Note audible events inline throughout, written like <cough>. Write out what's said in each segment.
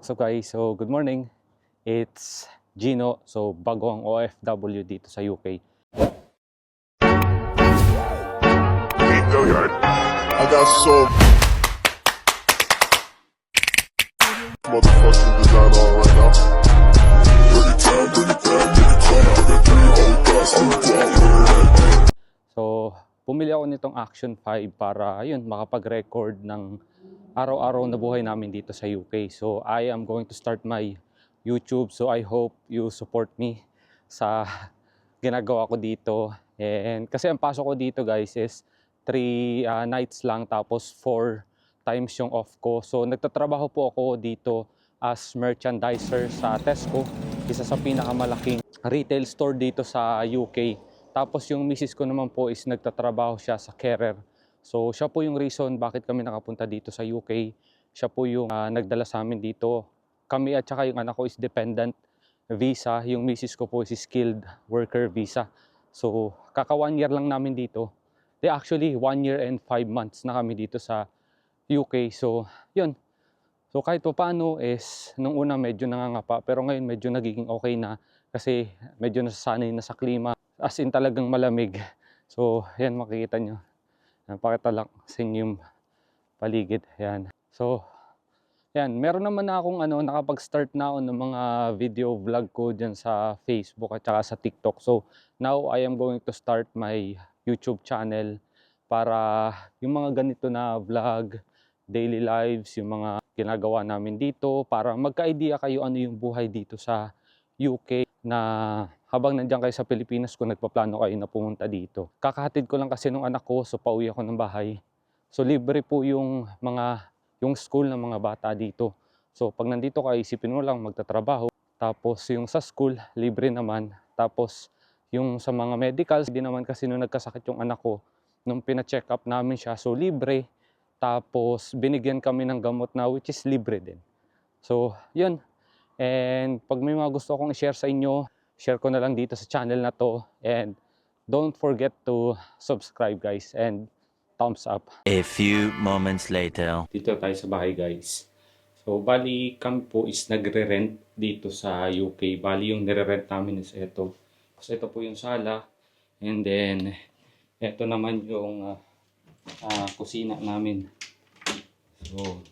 So guys, so good morning. It's Gino, so bagong OFW dito sa UK. I got so motherfucking. So, pumili ako nitong Action 5 para ayun, makapag-record ng araw-araw na buhay namin dito sa UK. So, I am going to start my YouTube. So, I hope you support me sa <laughs> ginagawa ko dito. And kasi ang pasok ko dito guys is 3 nights lang tapos 4 times yung off ko. So, nagtatrabaho po ako dito as merchandiser sa Tesco, isa sa pinakamalaking retail store dito sa UK. Tapos yung misis ko naman po is nagtatrabaho siya sa carer. So siya po yung reason bakit kami nakapunta dito sa UK. Siya po yung ah, nagdala sa amin dito. Kami at saka yung anak ko is dependent visa. Yung misis ko po is skilled worker visa. So kaka one year lang namin dito. They actually one year and five months na kami dito sa UK. So yun. So kahit pa paano is nung una medyo nangangapa pero ngayon medyo nagiging okay na kasi medyo nasasanay na sa klima as in talagang malamig. So, yan makikita nyo. Yan, Pakita lang sa yung paligid. Yan. So, yan. Meron naman na akong ano, nakapag-start na ako ng mga video vlog ko dyan sa Facebook at saka sa TikTok. So, now I am going to start my YouTube channel para yung mga ganito na vlog, daily lives, yung mga ginagawa namin dito para magka-idea kayo ano yung buhay dito sa UK na habang nandiyan kayo sa Pilipinas kung nagpaplano kayo na pumunta dito. Kakahatid ko lang kasi nung anak ko, so pauwi ako ng bahay. So libre po yung mga yung school ng mga bata dito. So pag nandito ka, isipin mo lang magtatrabaho. Tapos yung sa school, libre naman. Tapos yung sa mga medicals, hindi naman kasi nung nagkasakit yung anak ko, nung pina-check up namin siya, so libre. Tapos binigyan kami ng gamot na which is libre din. So yun, And pag may mga gusto akong i-share sa inyo, share ko na lang dito sa channel na to. And don't forget to subscribe guys and thumbs up. A few moments later. Dito tayo sa bahay guys. So bali kami po is nagre-rent dito sa UK. Bali yung nire-rent namin is ito. So ito po yung sala. And then ito naman yung ah, ah, kusina namin. So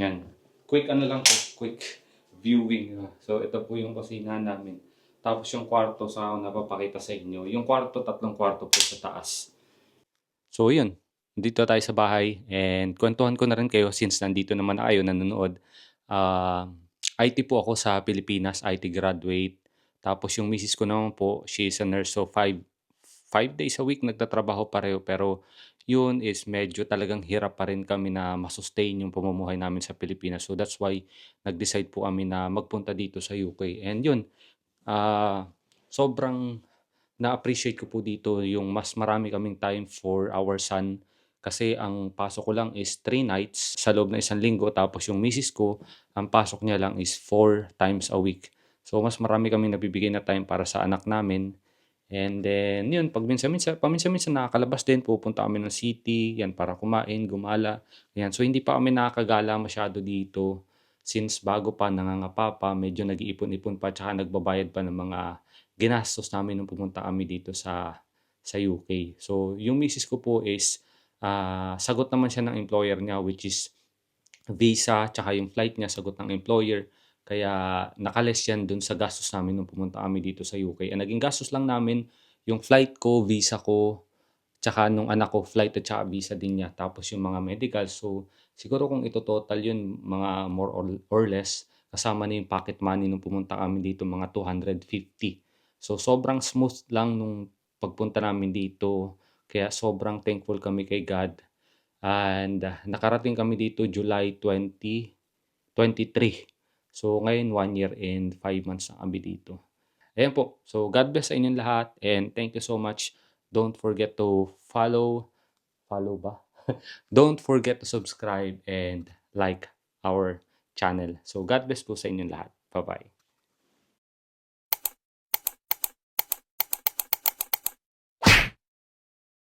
yan. Quick ano lang po, quick viewing. So ito po yung kusina namin. Tapos yung kwarto sa ako napapakita sa inyo. Yung kwarto, tatlong kwarto po sa taas. So yun, dito tayo sa bahay and kwentuhan ko na rin kayo since nandito naman na kayo nanonood. Ah, IT po ako sa Pilipinas, IT graduate. Tapos yung misis ko naman po, she is a nurse so five, five days a week nagtatrabaho pareho pero yun is medyo talagang hirap pa rin kami na masustain yung pamumuhay namin sa Pilipinas. So that's why nag-decide po kami na magpunta dito sa UK. And yun, ah sobrang na-appreciate ko po dito yung mas marami kaming time for our son kasi ang pasok ko lang is 3 nights sa loob ng isang linggo tapos yung misis ko ang pasok niya lang is 4 times a week. So mas marami kaming nabibigay na time para sa anak namin. And then yun, pag minsan-minsan, paminsan-minsan nakakalabas din, pupunta kami ng city, yan para kumain, gumala. Yan. So hindi pa kami nakakagala masyado dito since bago pa nangangapa pa, medyo nag-iipon-ipon pa tsaka nagbabayad pa ng mga ginastos namin nung pumunta kami dito sa sa UK. So yung misis ko po is ah, sagot naman siya ng employer niya which is visa tsaka yung flight niya sagot ng employer. Kaya nakales yan dun sa gastos namin nung pumunta kami dito sa UK. Ang naging gastos lang namin yung flight ko, visa ko, tsaka nung anak ko, flight at tsaka visa din niya. Tapos yung mga medical. So, siguro kung ito total yun, mga more or, or less, kasama na yung pocket money nung pumunta kami dito, mga 250. So, sobrang smooth lang nung pagpunta namin dito. Kaya sobrang thankful kami kay God. And ah, nakarating kami dito July 2023. So, ngayon, one year and five months na kami dito. Ayan po. So, God bless sa inyong lahat and thank you so much. Don't forget to follow, follow ba? <laughs> Don't forget to subscribe and like our channel. So, God bless po sa inyong lahat. Bye-bye.